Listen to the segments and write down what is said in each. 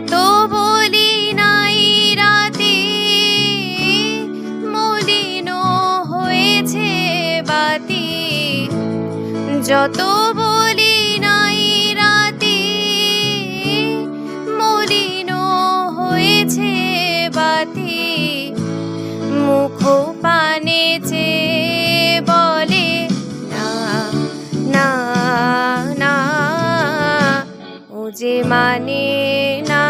যত বলি নাই রাতে। মলিন হয়েছে বাতি। যত বলি নাই রাতে, মলিন হয়েছে বাতি। মুখ পানে চেয়ে বলে, না না না। ও যে মানে না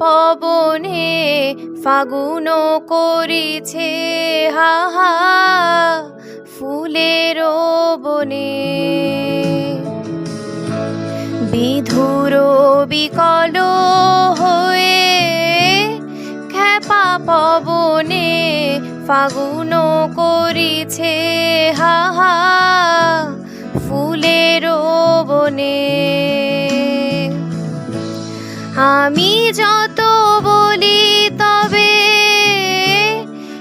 পবনে ফাগুন করেছে হাহা ফুলের বনে। বিধুর বিকল হয়ে খ্যাপা পবনে ফাগুন করেছে হাহা ফুলের বনে। আমি যত বলি তবে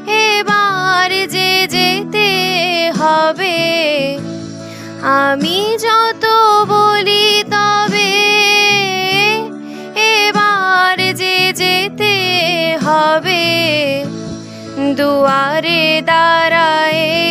এবার যে যেতে হবে। আমি যত বলি তবে এবার যে যেতে হবে। দুয়ারে দাঁড়ায়